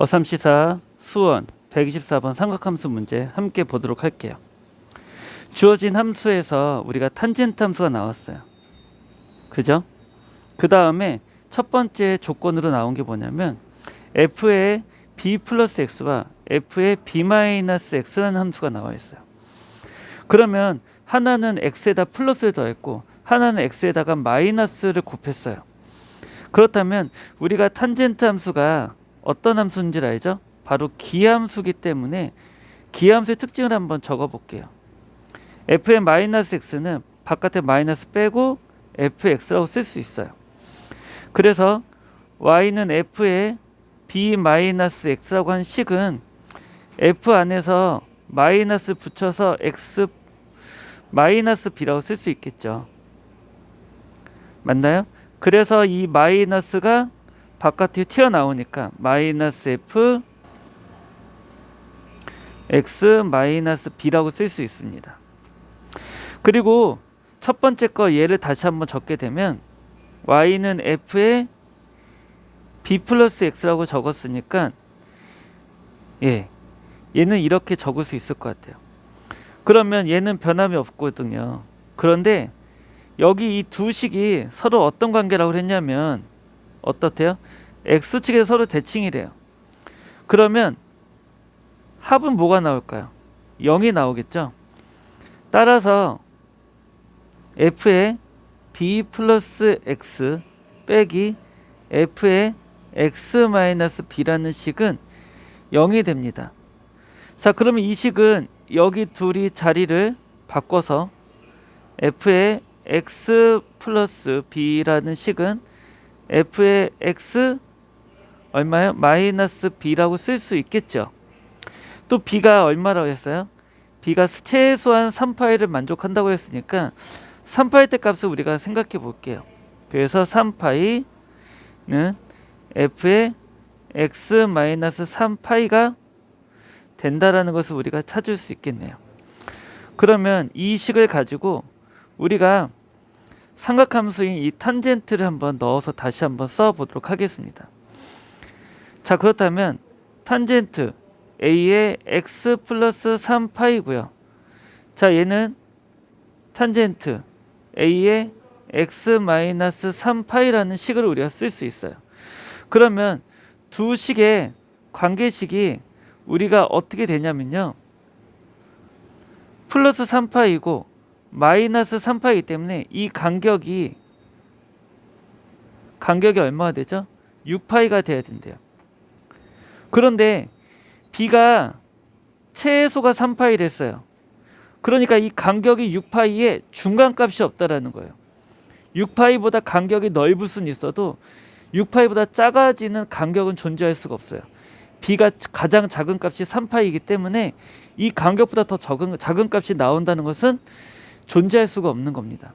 어삼시사 수원 124번 삼각함수 문제 함께 보도록 할게요. 주어진 함수에서 우리가 탄젠트 함수가 나왔어요. 그죠? 그 다음에 첫 번째 조건으로 나온 게 뭐냐면 f의 b 플러스 x와 f의 b 마이너스 x라는 함수가 나와 있어요. 그러면 하나는 x에다 플러스를 더했고 하나는 x에다가 마이너스를 곱했어요. 그렇다면 우리가 탄젠트 함수가 어떤 함수인지 알죠? 바로 기함수기 때문에 기함수의 특징을 한번 적어 볼게요. f의 마이너스 x는 바깥에 마이너스 빼고 fx라고 쓸 수 있어요. 그래서 y는 f의 b 마이너스 x라고 한 식은 f 안에서 마이너스 붙여서 x 마이너스 b라고 쓸 수 있겠죠. 맞나요? 그래서 이 마이너스가 바깥에 튀어나오니까 마이너스 f x 마이너스 b라고 쓸 수 있습니다. 그리고 첫 번째 거 얘를 다시 한번 적게 되면 y는 f에 b 플러스 x라고 적었으니까 예 얘는 이렇게 적을 수 있을 것 같아요. 그러면 얘는 변함이 없거든요. 그런데 여기 이 두 식이 서로 어떤 관계라고 했냐면 어떻대요? x축에 서로 대칭이래요. 그러면 합은 뭐가 나올까요? 0이 나오겠죠. 따라서 f의 b 플러스 x 빼기 f의 x 마이너스 b라는 식은 0이 됩니다. 자, 그러면 이 식은 여기 둘이 자리를 바꿔서 f의 x 플러스 b라는 식은 f의 x 얼마요? 마이너스 b라고 쓸 수 있겠죠. 또 b가 얼마라고 했어요? b가 최소한 3파이를 만족한다고 했으니까 3파이 때 값을 우리가 생각해 볼게요. 그래서 3파이는 f의 x 마이너스 3파이가 된다라는 것을 우리가 찾을 수 있겠네요. 그러면 이 식을 가지고 우리가 삼각함수인 이 탄젠트를 한번 넣어서 다시 한번 써 보도록 하겠습니다. 자, 그렇다면 탄젠트 a의 x 플러스 3파이고요. 자, 얘는 탄젠트 a의 x 마이너스 3파이라는 식을 우리가 쓸 수 있어요. 그러면 두 식의 관계식이 우리가 어떻게 되냐면요. 플러스 3파이고 마이너스 3파이기 때문에 이 간격이 간격이 얼마가 되죠? 6파이가 돼야 된대요. 그런데 b가 최소가 3파이 됐어요. 그러니까 이 간격이 6파이에 중간값이 없다라는 거예요. 6파이보다 간격이 넓을 수는 있어도 6파이보다 작아지는 간격은 존재할 수가 없어요. b가 가장 작은 값이 3파이기 때문에 이 간격보다 더 적은 작은 값이 나온다는 것은 존재할 수가 없는 겁니다.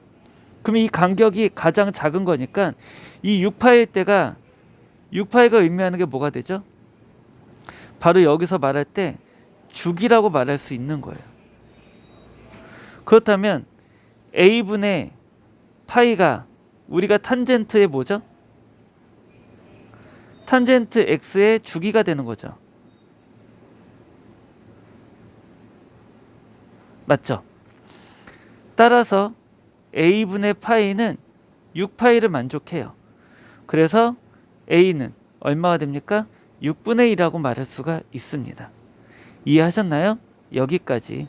그럼 이 간격이 가장 작은 거니까 이 6파일 때가 6파이가 의미하는 게 뭐가 되죠? 바로 여기서 말할 때 죽이라고 말할 수 있는 거예요. 그렇다면 a분의 파이가 우리가 탄젠트의 뭐죠? 탄젠트 x의 주기가 되는 거죠. 맞죠? 따라서 a분의 파이는 6파이를 만족해요. 그래서 a는 얼마가 됩니까? 6분의 1이라고 말할 수가 있습니다. 이해하셨나요? 여기까지